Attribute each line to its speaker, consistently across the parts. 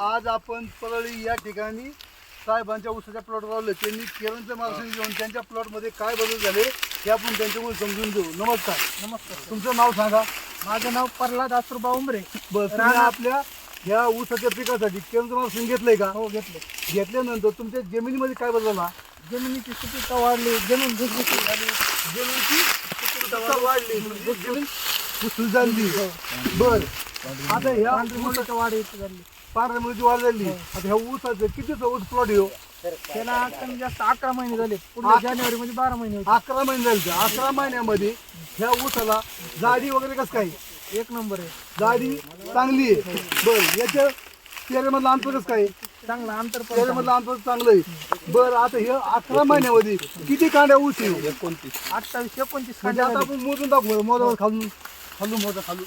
Speaker 1: आज आपण परळी या ठिकाणी साहेबांच्या उसाच्या प्लॉटवर आलो त्यांनी केरळचं मार्गदर्शन घेऊन त्यांच्या प्लॉटमध्ये काय बदल झाले हे आपण त्यांच्याकडून समजून घेऊ. नमस्कार.
Speaker 2: नमस्कार
Speaker 1: तुमचं नाव सांगा.
Speaker 2: माझं नाव प्रल्हाद आसुरबा उमरे.
Speaker 1: बस तुम्ही आपल्या ह्या ऊसाच्या पिकासाठी केरळचं मार्गदर्शन घेतलंय का?
Speaker 2: हो घेतले
Speaker 1: घेतल्यानंतर तुमच्या जमिनीमध्ये काय बदल झाला?
Speaker 2: जमिनीची सुपीकता वाढली. जमीन झाली.
Speaker 1: जमिनीची सुपीकता वाढली. म्हणजे जमीन भुसभुशीत झाली. बर. आता ह्या
Speaker 2: मुळाची वाढ येते झाली.
Speaker 1: पांढऱ्या वाढ झाली आता ह्या ऊसाचं कितीचा ऊस प्लॉट येऊ
Speaker 2: त्याला कमी जास्त अकरा महिने झाले. पुढल्या जानेवारी मध्ये बारा महिने होते.
Speaker 1: अकरा महिने झाले अकरा महिन्यामध्ये ह्या ऊसाला जाडी वगैरे कसं काय?
Speaker 2: एक नंबर आहे.
Speaker 1: जाडी चांगली आहे. बर याच्या चेहऱ्यामधलं अंतर कसं काय?
Speaker 2: चांगला अंतर पण
Speaker 1: चेहऱ्यामधलं अंतर चांगलं आहे. बर आता हे अकरा महिन्यामध्ये किती कांड्या ऊस येऊ
Speaker 2: अठ्ठावीस एकोणतीस
Speaker 1: म्हणजे
Speaker 2: कांड्या
Speaker 1: आता
Speaker 2: झाली.
Speaker 1: आपण मोजून दाखवू मोजावर खालून खालून मोजा खालून.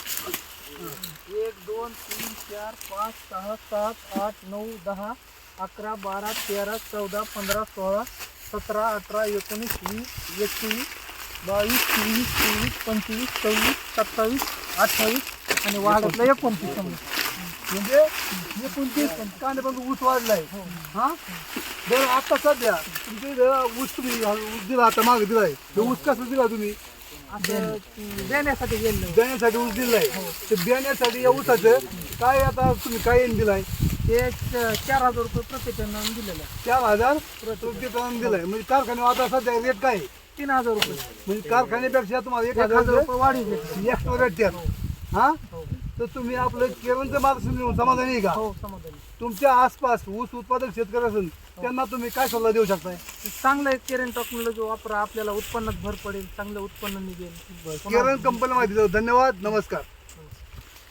Speaker 2: एक दोन तीन चार पाच सहा सात आठ नऊ दहा अकरा बारा तेरा चौदा पंधरा सोळा सतरा अठरा एकोणीस वीस एकवीस बावीस तेवीस तेवीस पंचवीस सव्वीस सत्तावीस अठ्ठावीस आणि वाढतला एकोणतीस
Speaker 1: म्हणजे एकोणतीस कांड्यापर्यंत ऊस वाढलाय. हा? बरं आता सध्या तुमच्या ऊस तुम्ही ऊस दिला आता मागे दिलाय. ऊस कसं दिला तुम्ही?
Speaker 2: असं देण्यासाठी गेलो
Speaker 1: बियाण्यासाठी ऊस दिलाय. तर बियाण्यासाठी या ऊसाचं काय आता तुम्ही काय येऊन दिलाय?
Speaker 2: ते चार हजार रुपये प्रति टन दिलेलं आहे.
Speaker 1: चार हजार प्रति टन दिलाय. म्हणजे कारखान्यावर आता सध्या रेट काय आहे?
Speaker 2: तीन हजार रुपये.
Speaker 1: म्हणजे कारखान्यापेक्षा तुम्हाला एक
Speaker 2: एक हजार
Speaker 1: हजार
Speaker 2: रुपये वाढी भेटले
Speaker 1: एक्स्ट्रा रेट द्या. हो? तर तुम्ही आपलं केरळचं मार्गदर्शन घेऊन समाधानी आहे का?
Speaker 2: हो समाधानी.
Speaker 1: तुमच्या आसपास ऊस उत्पादक शेतकरी असेल त्यांना तुम्ही काय सल्ला देऊ शकताय?
Speaker 2: चांगलं आहे केरन टेक्नॉलॉजी वापरा आपल्याला उत्पन्नात भर पडेल चांगलं उत्पन्न निघेल.
Speaker 1: केरळ कंपनी माहिती. धन्यवाद नमस्कार.